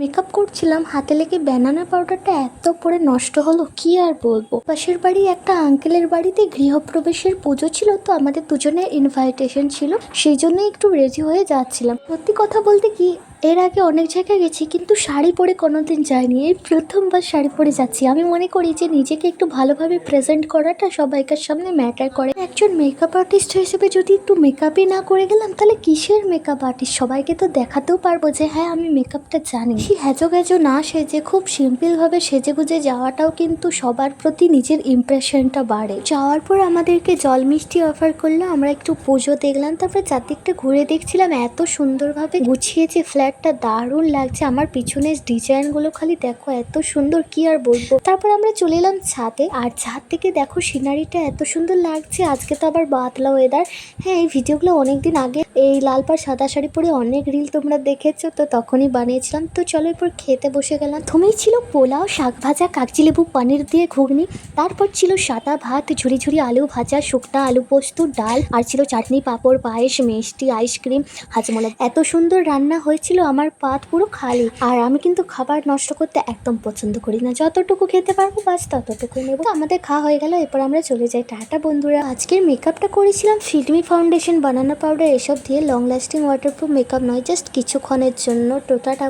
Makeup করছিলাম, হাতে লেগে ব্যানানা পাউডারটা এত পরে নষ্ট হলো, কি আর বলব? পাশের বাড়ি একটা আঙ্কেলের বাড়িতে গৃহপ্রবেশের পুজো ছিল, তো আমাদের দুজনের ইনভাইটেশন ছিল, সেই জন্য একটু রেডি হয়ে যাচ্ছিলাম। সত্যি কথা বলতে কি এর আগে অনেক জায়গায় গেছি, কিন্তু শাড়ি পরে কোনোদিন যাইনি। এই প্রথমবার শাড়ি পরে যাচ্ছি। আমি মনে করি যে নিজেকে একটু ভালোভাবে প্রেজেন্ট করাটা সবাইকার সামনে ম্যাটার করে। একজন মেকআপ আর্টিস্ট হিসেবে যদি একটু মেকআপই না করে গেলাম, তাহলে কিসের মেকআপ আর্টিস্ট সবাইকে তো দেখাতেও পারব যে হ্যাঁ আমি মেকআপটা জানি। সেই হ্যাজো গ্যাজো না সেজে, খুব সিম্পলভাবে সেজে গুজে যাওয়াটাও কিন্তু সবার প্রতি নিজের ইমপ্রেশনটা বাড়ে। যাওয়ার পর আমাদেরকে জল মিষ্টি অফার করল, আমরা একটু পুজো দেখলাম, তারপরে চারদিকটা ঘুরে দেখছিলাম, এত সুন্দরভাবে গুছিয়েছে ফ্ল্যাটটা দারুণ লাগছে। আমার পিছনের ডিজাইনগুলো খালি দেখো এত সুন্দর, কি আর বলব? তারপর আমরা চলে এলাম ছাদে। আর ছাদ থেকে দেখো সিনারিটা এত সুন্দর লাগছে। আজকে তো আবার বাতলা ওয়েদার হ্যাঁ এই ভিডিওগুলো অনেকদিন আগে এই লাল পাড় সাদা শাড়ি পরে অনেক রিল তোমরা দেখেছ, তো তখনই বানিয়েছিলাম। তো চলো এরপর খেতে বসে গেলাম। প্রথমেই ছিল পোলাও, শাক ভাজা কাগজি লেবু, পনির দিয়ে ঘুগনি। তারপর ছিল সাদা ভাত ঝুড়ি ঝুড়ি আলু ভাজা, শুকনা আলু পোস্ত, ডাল। আর ছিল চাটনি, পাঁপড়, পায়েস, মিষ্টি আইসক্রিম হাজমোলা। এত সুন্দর রান্না হয়েছিল আমার পাত পুরো খালি। আর আমি কিন্তু খাবার নষ্ট করতে একদম পছন্দ করি না। যতটুকু খেতে পারব, বাস ততটুকু নেব। আমাদের খাওয়া হয়ে গেল, এরপর আমরা চলে যাই টাটা বন্ধুরা। আজকের মেকআপটা করেছিলাম ফিডমি ফাউন্ডেশন বানানা পাউডার এসব দিয়ে লং লাস্টিং ওয়াটারপ্রুফ মেকআপ নয় জাস্ট কিছুক্ষণের জন্য টোটাটা